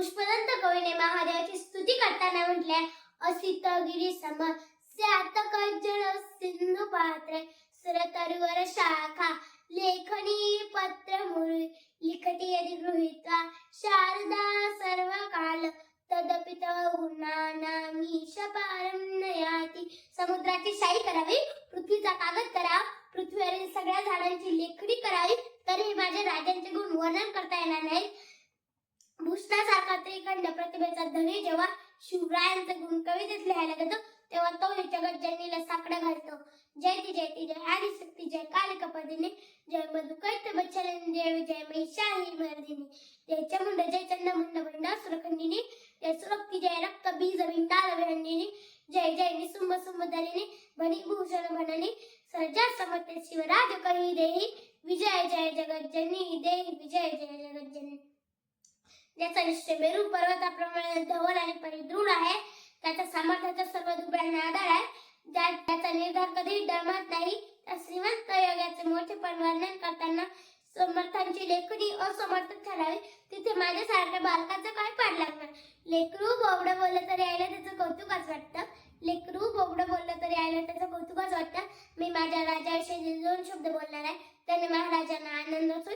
पुष्पदंत कवीने महादेवाची स्तुती करताना म्हटले असित गिरी सम स्यात कज्जळ सिंधू पात्रे सुरतरुवर शाखा लेखनी पत्र मुळी लिखटी यदि गृहीत्वा शारदा सर्व काल तदपित उन्ना नामी शपारम नयाती। समुद्राची शाई करावी? प्रतिभेचा धनी जेव्हा शिवरायांचे गुण कवितेत लिहायला जातो तेव्हा तो हे जगत जननीला साकडं घालतो. जयती जयती जय आदिशक्ती जय कालिकपदिनी जय मधुकैत बच्चलन जय विजय महिषाही मर्दिनी. जय चमुंड जय चंद मुंड बंड सुरखंडिनी जय सुरक्ती जय रक्त बीज विंदाल विरंडिनी जय जय निसुंभ सुंभधरिणी भणी भूषण भणनी सर्जा समते शिवराज कही देही विजय जय जगत जननी देही विजय जय जगत जननी ज्याचा निश्चय मेरू पर्वताप्रमाणे धवल आणि परिदृढ आहे. त्याच्या सामर्थ्याचा सर्व दुबळ्यांना आधार आहे. ज्या त्याचा निर्धार कधीही डळमत नाही त्या श्रीमंत योगाचे मोठेपण वर्णन करताना समर्थांची लेखणी असमर्थ ठरावी. तिथे माझ्यासारख्या बालकाचं काय पाड लागणार? लेकरू बोबडं बोललं तरी यायला त्याचं कौतुकच वाटतं. लेकरू बोबडं बोललं तरी यायला त्याचं कौतुकच वाटतं. मी माझ्या राजाविषयी दोन शब्द बोलणार आहे. त्याने महाराजांना आनंद असून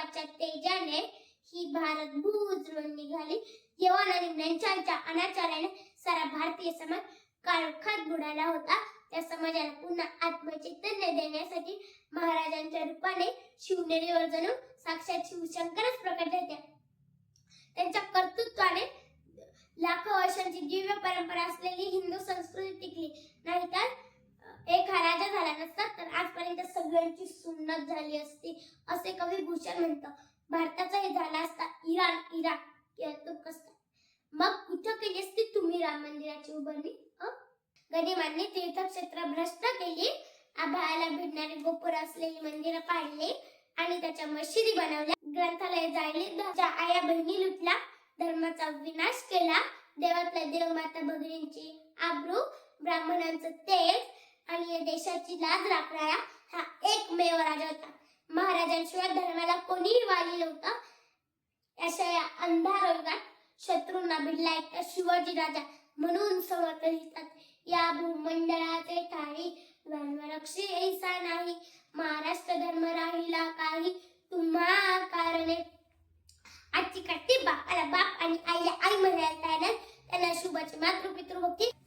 कर्तृत्वाच्या तेजाने ही भारत भू उजळून निघाली. यवन आणि अनाचाराने सारा भारतीय समाज काळखात बुडाला होता त्या समाजाला पुन्हा आत्मचैतन्य देण्यासाठी महाराजांच्या रूपाने शिवनेरीवर जणू साक्षात शिवशंकरच प्रकट होत्या. त्यांच्या कर्तृत्वाने लाखो वर्षांची दिव्य परंपरा असलेली हिंदू संस्कृती टिकली. नाहीतर अं, एक हा राजा झाला नसता तर आजपर्यंत सगळ्यांची सुन्नत झाली असती असे भूषण म्हणतो भारताचा हे झाला असता इराण इराक किंवा तुर्कस्तान मग कुठं केली असती तुम्ही राम मंदिराची उभारणी? अं? तीर्थक्षेत्र भ्रष्ट केली आभाळाला भिडणारे गोपुर असलेली मंदिर पाडले आणि त्याच्या मशिदी बनवल्या. ग्रंथालय जाळली आया बहिणी लुटला धर्माचा विनाश केला. देवातल्या देवमाता भगिनींची आब्रू ब्राह्मणांचं तेज आणि या देशाची लाज राखणारा हा एकमेव राजा होता. महाराजांशिवाय धर्माला कोणीही वाली नव्हता. अशा या अंधार युगात शत्रूंना भिडला एकटा शिवाजी राजा म्हणून समर्थ या भूमंडळाचे ठाई धर्मरक्षी ऐसा नाही. महाराष्ट्र धर्म राहिला काही तुम्हा कारणे आजची काठी बापाला बाप आणि आईला आई म्हणायला त्यांना शुभाची मातृपितृभक्ती नव्याने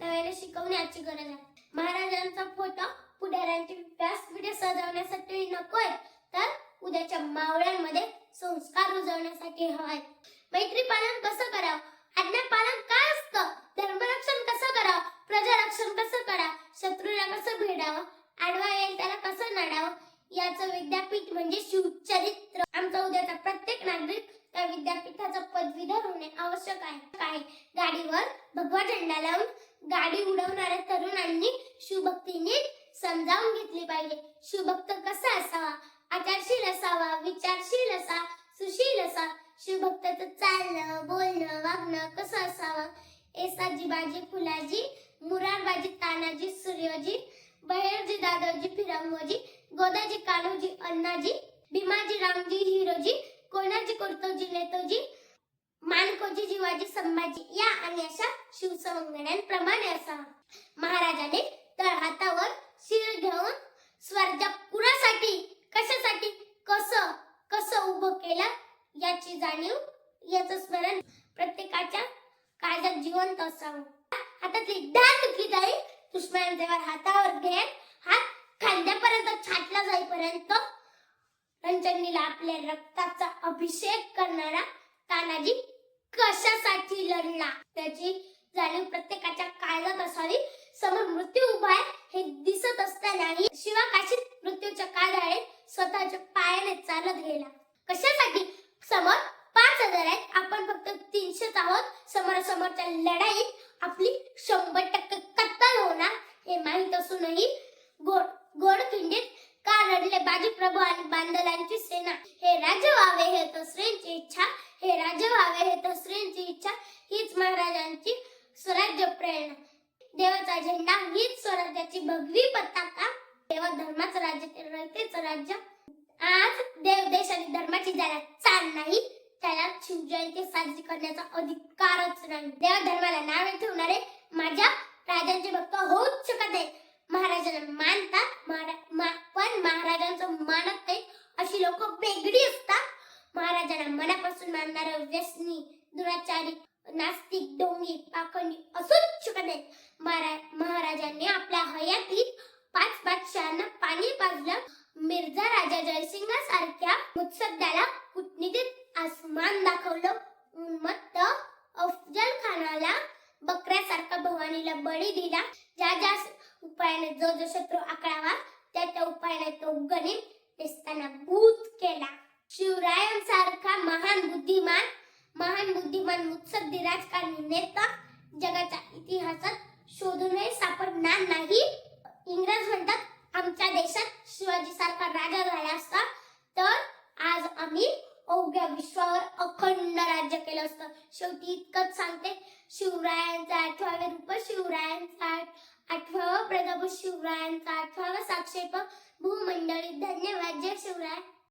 आवश्यक आहे. काय? गाडीवर भगवा झेंडा लावून गाडी उडवणाऱ्या तरुणांनी शिवभक्तीने समजावून घेतली पाहिजे. शिवभक्त कसा असावा? आचारशील असावा? विचारशील असा? सुशील असा? शिवभक्ताचं चालणं बोलणं वागणं कसं असावं? एसाजी बाजी फुलाजी मुरारबाजी तानाजी सूर्यजी बहेरजी दादोजी फिरंगोजी गोदाजी कान्होजी अण्णाजी भीमाजी रामजी हिरोजी कोणाजी कुर्तोजी नेतोजी मानकोजी जिवाजी संभाजी या आणि अशा शिवसवंगड्यांप्रमाणे असावा महाराजाने तळहातावर शिर घेऊन स्वर्ग कुणासाठी कशासाठी कसं कसं उभं केलं याची जाणीव याचं स्मरण प्रत्येकाच्या काळजात जिवंत असावं. हातातली डाळ तुटली जाईल दुश्मनांचे हातावर घेत हात खांद्यापर्यंत छाटला जाईपर्यंत रंजनीला आपल्या रक्ताचा अभिषेक करणारा तानाजी कशासाठी लढला त्याची जाणीव प्रत्येकाच्या काळजात असावी. समोर मृत्यू उभा आहे हे दिसत असतानाही शिवा काशीत मृत्यूच्या काळात स्वतःच्या पायाने चालत गेला. कशासाठी? समोर पाच हजार आहेत. आपण फक्त तीनशेच आहोत. समोरासमोरच्या लढाईत आपली शंभर टक्के कत्तल होणार हे माहीत असूनही गोड गोड खिंडीत रडले? बाजी प्रभू आणि बांदलांची सेना. हे राज्य व्हावे हे तो श्रींची इच्छा. हे राज्य व्हावे हे तो श्रींची इच्छा. हीच महाराजांची स्वराज्य प्रेरणा. देवाचा झेंडा हीच स्वराज्याची भगवी पताका. तेव्हा धर्माचं राज्य रयतेच राज्य. आज देव देश आणि धर्माची ज्याला चाल नाही त्याला शिवजयंती साजरी करण्याचा अधिकारच नाही. देव धर्माला नावे ठेवणारे माझ्या राजांचे भक्त होऊच शकत नाही महाराजांना मानतात महारा- मा- पण महाराजांचं मानत नाही. अशी लोक वेगळी असतात. महाराजांना मनापासून मानणारे व्यसनी दुराचारी नास्तिक डोंगी पाखंडी असूच शकत नाही. महारा- महाराजांनी आपल्या हयातीत पाच बादशहांना पाणी पाजलं. मिर्झा राजा जयसिंगासारख्या मुत्सद्दाला कुटनीतीत आसमान दाखवलं. उन्मत्त अफजल खानाला बकऱ्यासारखा भवानीला बळी दिला. ज्या ज्या उपायाने जो जो शत्रू आकळावा त्या त्या उपायाने तो गणित दिसताना भूत केला. शिवरायांसारखा महान बुद्धिमान महान बुद्धिमान मुत्सद्दी राजकारणी नेता जगाच्या इतिहासात शोधूनही सापडणार नाही. इंग्रज म्हणतात आमच्या देशात शिवाजी सारखा राजा झाला असता तर आज आम्ही अवघ्या विश्वावर अखंड राज्य केलं असतं. शेवटी इतकंच सांगते शिवरायांचा आठवावे रूप शिवरायांचा आठवा आठवावा प्रताप शिवरायांचा आठवावा साक्षेप भूमंडळी. धन्यवाद जय शिवराय.